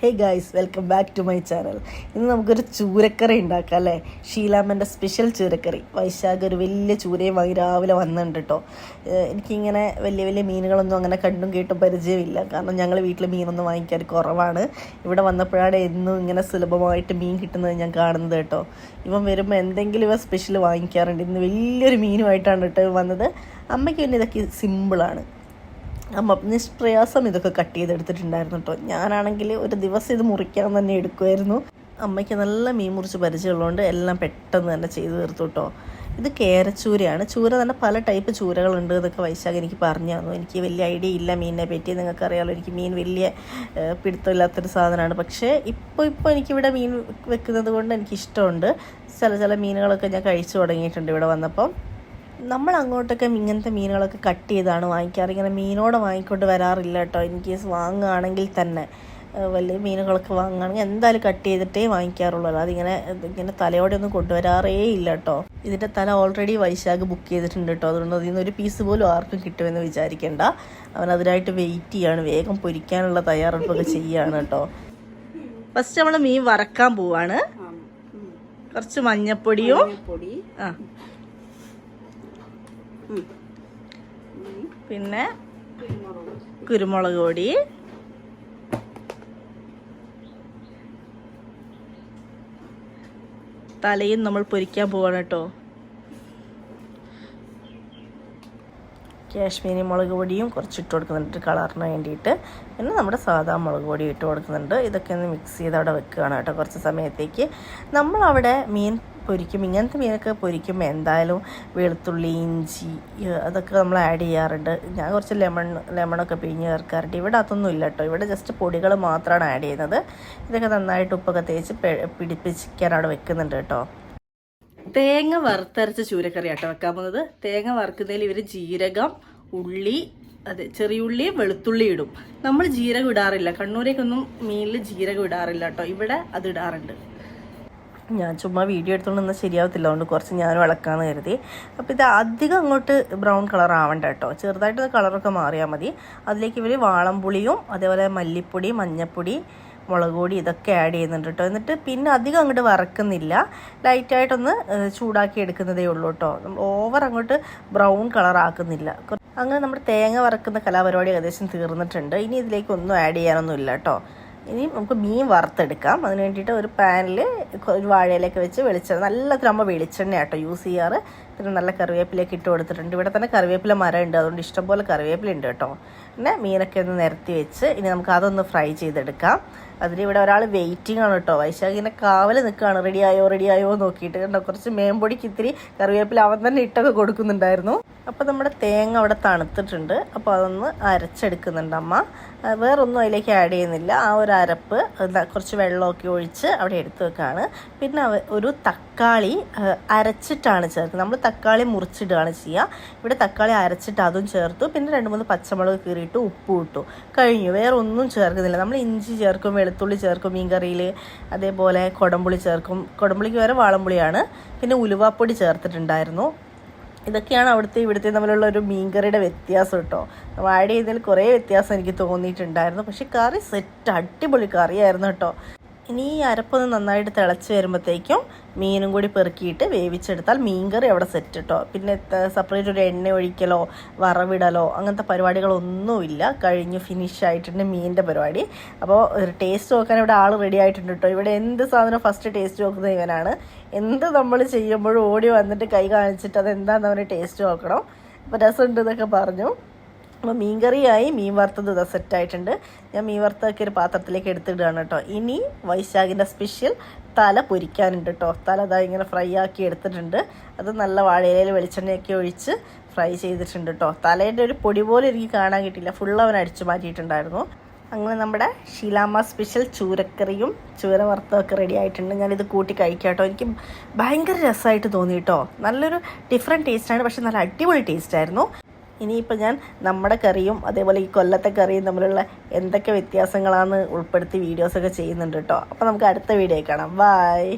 Hey guys welcome back to my channel ഇന്ന് നമുക്കൊരു ചൂരക്കറി ഉണ്ടാക്കാം അല്ലേ? ഷീലാമ്മന്റെ സ്പെഷ്യൽ ചൂരക്കറി. വൈശാഖ് ഒരു വലിയ ചൂരയും വാങ്ങി രാവിലെ വന്നിട്ടുണ്ട് കേട്ടോ എനിക്കിങ്ങനെ വലിയ വലിയ മീനുകളൊന്നും അങ്ങനെ കണ്ടും കേട്ടും പരിചയമില്ല. കാരണം ഞങ്ങൾ വീട്ടിൽ മീനൊന്നും വാങ്ങിക്കാൻ കുറവാണ്. ഇവിടെ വന്നപ്പോഴാണ് എന്നും ഇങ്ങനെ സുലഭമായിട്ട് മീൻ കിട്ടുന്നത് ഞാൻ കാണുന്നത് കേട്ടോ ഇവൻ വരുമ്പോൾ എന്തെങ്കിലും ഇവ സ്പെഷ്യൽ വാങ്ങിക്കാറുണ്ട്. ഇന്ന് വലിയൊരു മീനുമായിട്ടാണ് കേട്ടോ വന്നത്. അമ്മയ്ക്ക് പിന്നെ ഇതൊക്കെ സിമ്പിളാണ് അമ്മ നിഷ്പ്രയാസം ഇതൊക്കെ കട്ട് ചെയ്തെടുത്തിട്ടുണ്ടായിരുന്നു കേട്ടോ ഞാനാണെങ്കിൽ ഒരു ദിവസം ഇത് മുറിക്കാൻ തന്നെ എടുക്കുമായിരുന്നു അമ്മയ്ക്ക് നല്ല മീൻ മുറിച്ച് പരിചയമുള്ളതുകൊണ്ട് എല്ലാം പെട്ടെന്ന് തന്നെ ചെയ്തു തീർത്തു കേട്ടോ ഇത് കേരച്ചൂരയാണ്. ചൂര തന്നെ പല ടൈപ്പ് ചൂരകളുണ്ട് എന്നൊക്കെ വൈശാഖ് എനിക്ക് പറഞ്ഞു തന്നു. എനിക്ക് വലിയ ഐഡിയ ഇല്ല മീനിനെ പറ്റി. നിങ്ങൾക്കറിയാമല്ലോ എനിക്ക് മീൻ വലിയ പിടുത്തമില്ലാത്തൊരു സാധനമാണ്. പക്ഷേ ഇപ്പോൾ ഇപ്പോൾ എനിക്കിവിടെ മീൻ വെക്കുന്നത് കൊണ്ട് എനിക്കിഷ്ടമുണ്ട്. ചില ചില മീനുകളൊക്കെ ഞാൻ കഴിച്ചു തുടങ്ങിയിട്ടുണ്ട് ഇവിടെ വന്നപ്പം. നമ്മൾ അങ്ങോട്ടൊക്കെ ഇങ്ങനത്തെ മീനുകളൊക്കെ കട്ട് ചെയ്താണ് വാങ്ങിക്കാറ്. ഇങ്ങനെ മീനോടെ വാങ്ങിക്കൊണ്ട് വരാറില്ല കേട്ടോ. ഇൻ കേസ് വാങ്ങുകയാണെങ്കിൽ തന്നെ വലിയ മീനുകളൊക്കെ വാങ്ങുകയാണെങ്കിൽ എന്തായാലും കട്ട് ചെയ്തിട്ടേ വാങ്ങിക്കാറുള്ളൂ. അല്ലാതെ ഇങ്ങനെ ഇങ്ങനെ തലയോടെ ഒന്നും കൊണ്ടുവരാറേ ഇല്ല കേട്ടോ. ഇതിന്റെ തല ഓൾറെഡി വൈശാഖ് ബുക്ക് ചെയ്തിട്ടുണ്ട് കേട്ടോ. അതുകൊണ്ട് അതിൽ നിന്ന് ഒരു പീസ് പോലും ആർക്കും കിട്ടുമെന്ന് വിചാരിക്കേണ്ട. അവൻ അതിനായിട്ട് വെയിറ്റ് ചെയ്യാണ്. വേഗം പൊരിക്കാനുള്ള തയ്യാറെടുപ്പൊക്കെ ചെയ്യുകയാണ് കേട്ടോ. ഫസ്റ്റ് നമ്മൾ മീൻ വറക്കാൻ പോവാണ്. കുറച്ച് മഞ്ഞപ്പൊടിയും പൊടി ആ. പിന്നെ കുരുമുളക്. പൊടി. തലയും നമ്മൾ പൊരിക്കാൻ പോവാണ് കേട്ടോ. കാശ്മീരി മുളക് പൊടിയും കുറച്ച് ഇട്ട് കൊടുക്കുന്നുണ്ട് കളറിന് വേണ്ടിയിട്ട്. പിന്നെ നമ്മുടെ സാധാ മുളക് പൊടി ഇട്ട് കൊടുക്കുന്നുണ്ട്. ഇതൊക്കെ ഒന്ന് മിക്സ് ചെയ്ത് അവിടെ വെക്കുകയാണ് കേട്ടോ കുറച്ച് സമയത്തേക്ക്. നമ്മളവിടെ മീൻ പൊരിക്കും. ഇങ്ങനത്തെ മീനൊക്കെ പൊരിക്കുമ്പോൾ എന്തായാലും വെളുത്തുള്ളി ഇഞ്ചി അതൊക്കെ നമ്മൾ ആഡ് ചെയ്യാറുണ്ട്. ഞാൻ കുറച്ച് ലെമൺ ലെമണൊക്കെ പിഴിഞ്ഞ് ചേർക്കാറുണ്ട്. ഇവിടെ അതൊന്നും ഇല്ല കേട്ടോ ഇവിടെ ജസ്റ്റ് പൊടികൾ മാത്രമാണ് ആഡ് ചെയ്യുന്നത്. ഇതൊക്കെ നന്നായിട്ട് ഉപ്പൊക്കെ തേച്ച് പിടിപ്പിച്ചിരിക്കാൻ അവിടെ വെക്കുന്നുണ്ട് കേട്ടോ തേങ്ങ വറുത്തരച്ച ചൂരക്കറി ആട്ടോ വെക്കാൻ പോകുന്നത്. തേങ്ങ വറുക്കുന്നതിൽ ഇവർ ജീരകം ഉള്ളി അതെ ചെറിയുള്ളിയും വെളുത്തുള്ളി ഇടും. നമ്മൾ ജീരകം ഇടാറില്ല. കണ്ണൂരേക്കൊന്നും മീനിൽ ജീരകം ഇടാറില്ല കേട്ടോ ഇവിടെ അത് ഇടാറുണ്ട്. ഞാൻ ചുമ്മാ വീഡിയോ എടുത്തുകൊണ്ട് നിന്നാൽ ശരിയാവത്തില്ല. അതുകൊണ്ട് കുറച്ച് ഞാൻ ഇളക്കാന്ന് കരുതി. അപ്പോൾ ഇത് അധികം അങ്ങോട്ട് ബ്രൗൺ കളർ ആവണ്ട കേട്ടോ. ചെറുതായിട്ട് കളറൊക്കെ മാറിയാൽ മതി. അതിലേക്ക് ഇവർ വാളംപുളിയും അതേപോലെ മല്ലിപ്പൊടി മഞ്ഞപ്പൊടി മുളക് പൊടി ഇതൊക്കെ ആഡ് ചെയ്യുന്നുണ്ട് കേട്ടോ. എന്നിട്ട് പിന്നെ അധികം അങ്ങോട്ട് വറക്കുന്നില്ല. ലൈറ്റായിട്ടൊന്ന് ചൂടാക്കി എടുക്കുന്നതേ ഉള്ളൂ കേട്ടോ. നമ്മൾ ഓവർ അങ്ങോട്ട് ബ്രൗൺ കളർ ആക്കുന്നില്ല. അങ്ങനെ നമ്മുടെ തേങ്ങ വറക്കുന്ന കലാപരിപാടി ഏകദേശം തീർന്നിട്ടുണ്ട്. ഇനി ഇതിലേക്ക് ഒന്നും ആഡ് ചെയ്യാനൊന്നുമില്ല കേട്ടോ. ഇനി നമുക്ക് മീൻ വറുത്തെടുക്കാം. അതിന് വേണ്ടിയിട്ട് ഒരു പാനിൽ ഒരു വാഴയിലൊക്കെ വെച്ച് വെളിച്ചെണ്ണ നല്ല നമ്മൾ വെളിച്ചെണ്ണ കേട്ടോ യൂസ് ചെയ്യാറ്. പിന്നെ നല്ല കറിവേപ്പിലൊക്കെ ഇട്ട് കൊടുത്തിട്ടുണ്ട്. ഇവിടെ തന്നെ കറിവേപ്പില മരം ഉണ്ട്. അതുകൊണ്ട് ഇഷ്ടംപോലെ കറിവേപ്പില ഉണ്ട് കേട്ടോ പിന്നെ മീനൊക്കെ ഒന്ന് നിരത്തി വെച്ച് ഇനി നമുക്ക് അതൊന്ന് ഫ്രൈ ചെയ്തെടുക്കാം. അതിന് ഇവിടെ ഒരാൾ വെയിറ്റിംഗ് ആണ് കേട്ടോ വൈശാഖിനെ കാവൽ നിൽക്കുകയാണ് റെഡി ആയോ റെഡി ആയോ നോക്കിയിട്ട്. കണ്ടോ കുറച്ച് മേമ്പൊടിക്ക് ഇത്തിരി കറിവേപ്പില അവൻ തന്നെ ഇട്ടൊക്കെ കൊടുക്കുന്നുണ്ടായിരുന്നു. അപ്പോൾ നമ്മുടെ തേങ്ങ അവിടെ തണുത്തിട്ടുണ്ട്. അപ്പോൾ അതൊന്ന് അരച്ചെടുക്കുന്നുണ്ട് അമ്മ. വേറൊന്നും അതിലേക്ക് ആഡ് ചെയ്യുന്നില്ല. ആ ഒരു അരപ്പ് കുറച്ച് വെള്ളമൊക്കെ ഒഴിച്ച് അവിടെ എടുത്തു വെക്കുകയാണ് പിന്നെ ഒരു തക്കാളി അരച്ചിട്ടാണ് ചേർക്കുന്നത്. നമ്മൾ തക്കാളി മുറിച്ചിടുകയാണ് ചെയ്യുക. ഇവിടെ തക്കാളി അരച്ചിട്ട് അതും ചേർത്തു. പിന്നെ രണ്ട് മൂന്ന് പച്ചമുളക് കീറിയിട്ട് ഉപ്പ് ഇട്ടു. കഴിഞ്ഞു. വേറെ ഒന്നും ചേർക്കുന്നില്ല. നമ്മൾ ഇഞ്ചി ചേർക്കും വെളുത്തുള്ളി ചേർക്കും മീൻകറിയിൽ അതേപോലെ കുടംപുളി ചേർക്കും. കുടംപുളിക്ക് വേറെ വാളംപുളിയാണ്. പിന്നെ ഉലുവാപ്പൊടി ചേർത്തിട്ടുണ്ടായിരുന്നു. ഇതൊക്കെയാണ് അവിടുത്തെ ഇവിടുത്തെ തമ്മിലുള്ള ഒരു മീൻകറിയുടെ വ്യത്യാസം കേട്ടോ. നമ്മൾ ആഡ് ചെയ്തതിൽ കുറേ വ്യത്യാസം എനിക്ക് തോന്നിയിട്ടുണ്ടായിരുന്നു. പക്ഷേ കറി സെറ്റ് അടിപൊളി കറിയായിരുന്നു കേട്ടോ. ഇനി ഈ അരപ്പൊന്ന് നന്നായിട്ട് തിളച്ച് വരുമ്പോഴത്തേക്കും മീനും കൂടി പെറുക്കിയിട്ട് വേവിച്ചെടുത്താൽ മീൻകറി അവിടെ സെറ്റ് കേട്ടോ പിന്നെ സെപ്പറേറ്റ് ഒരു എണ്ണ ഒഴിക്കലോ വറവിടലോ അങ്ങനത്തെ പരിപാടികളൊന്നുമില്ല. കഴിഞ്ഞു ഫിനിഷ് ആയിട്ടുണ്ട് മീനിന്റെ പരിപാടി. അപ്പോൾ ഒരു ടേസ്റ്റ് നോക്കാൻ ഇവിടെ ആൾ റെഡി ആയിട്ടുണ്ട് കേട്ടോ ഇവിടെ എന്ത് സാധനം ഫസ്റ്റ് ടേസ്റ്റ് നോക്കുന്നത് ഇവനാണ്. എന്ത് നമ്മൾ ചെയ്യുമ്പോഴും ഓടി വന്നിട്ട് കൈ കാണിച്ചിട്ട് അത് എന്താണെന്ന് അവന് ടേസ്റ്റ് നോക്കണം. അപ്പോൾ രസമുണ്ട് എന്നൊക്കെ പറഞ്ഞു. അപ്പോൾ മീൻ കറിയായി മീൻ വറുത്തത് ഇതാ സെറ്റായിട്ടുണ്ട് ഞാൻ മീൻ വറുത്തൊക്കെ ഒരു പാത്രത്തിലേക്ക് എടുത്തിടുകയാണ് കേട്ടോ ഇനി വൈശാഖിന്റെ സ്പെഷ്യൽ തല പൊരിക്കാനുണ്ട് കേട്ടോ തല ഇതാ ഇങ്ങനെ ഫ്രൈ ആക്കി എടുത്തിട്ടുണ്ട്. അത് നല്ല വാഴയിലയിൽ വെളിച്ചെണ്ണയൊക്കെ ഒഴിച്ച് ഫ്രൈ ചെയ്തിട്ടുണ്ട് കേട്ടോ തലേന്റെ ഒരു പൊടി പോലും എനിക്ക് കാണാൻ കിട്ടിയില്ല. ഫുൾ അവൻ അടിച്ചു മാറ്റിയിട്ടുണ്ടായിരുന്നു. അങ്ങനെ നമ്മുടെ ഷീലാമ്മ സ്പെഷ്യൽ ചൂരക്കറിയും ചൂര വറുത്തതൊക്കെ റെഡി ആയിട്ടുണ്ട്. ഞാനിത് കൂട്ടി കഴിക്കാം കേട്ടോ എനിക്ക് ഭയങ്കര രസമായിട്ട് തോന്നി കേട്ടോ നല്ലൊരു ഡിഫറെന്റ് ടേസ്റ്റാണ് പക്ഷെ നല്ല അടിപൊളി ടേസ്റ്റ് ആയിരുന്നു. ഇനിയിപ്പോൾ ഞാൻ നമ്മുടെ കറിയും അതേപോലെ ഈ കൊല്ലത്തെ കറിയും തമ്മിലുള്ള എന്തൊക്കെ വ്യത്യാസങ്ങളാണെന്ന് ഉൾപ്പെടുത്തി വീഡിയോസൊക്കെ ചെയ്യുന്നുണ്ട് കേട്ടോ അപ്പോൾ നമുക്ക് അടുത്ത വീഡിയോ കാണാം. ബായ്